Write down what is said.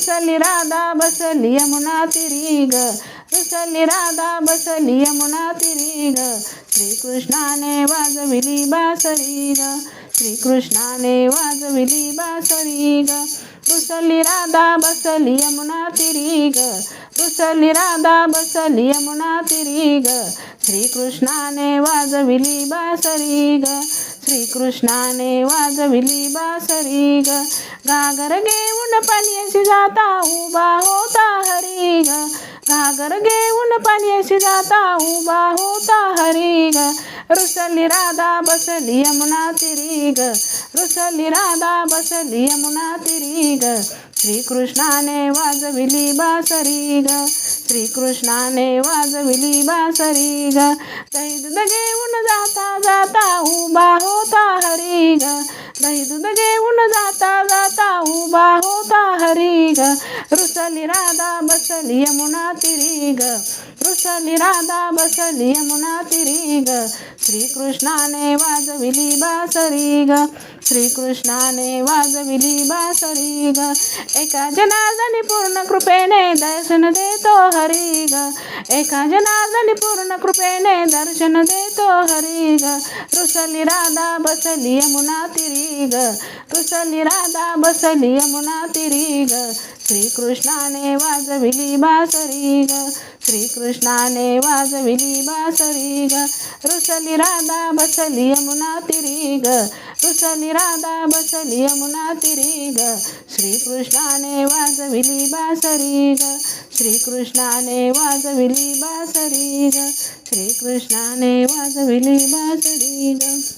रुसली राधा बसली यमुना तिरी ग रुसली राधा बसली यमुना तिरी ग श्रीकृष्णाने वाजविली बासरी ग श्रीकृष्णाने वाजविली बासरी ग रुसली राधा बसली यमुना तिरी ग रुसली राधा बसली यमुना तिरी ग श्रीकृष्णाने वाजविली बासरी ग श्रीकृष्णाने वाजविली बासरी ग घागर घेऊन पाण्याशी जाता उभा होता हरी ग घागर घेऊन पाण्याशी जाता उभा होता हरी ग रुसली राधा बसली यमुना तिरी ग रुसली राधा बसली यमुना तिरी ग श्रीकृष्णाने वाजविली बासरी ग श्रीकृष्णाने वाजविली बासरी ग दही घेऊन जाता जाता उभा ग दही दूध घेऊन जाता जाता उभा. होता हरी ग रुसली राधा बसली यमुना तिरी ग रुसली राधा बसली यमुना तिरी ग श्रीकृष्णाने वाजविली बासरी ग श्रीकृष्णाने वाजविली बासरी ग एका जनार्दनी पूर्ण कृपेने दर्शन देतो हरी ग एका जनार्दनी पूर्ण कृपेने दर्शन देतो हरी ग रुसली राधा बसली यमुना तिरी ग रुसली राधा बसली यमुना तिरी ग. श्रीकृष्णाने वाजविली बासरी ग. श्रीकृष्णाने वाजविली बासरी ग. रुसली राधा बसली यमुना तिरी ग. रुसली राधा बसली यमुना तिरी ग. श्रीकृष्णाने वाजविली बासरी ग. श्रीकृष्णाने वाजविली बासरी ग. श्रीकृष्णाने वाजविली बासरी ग.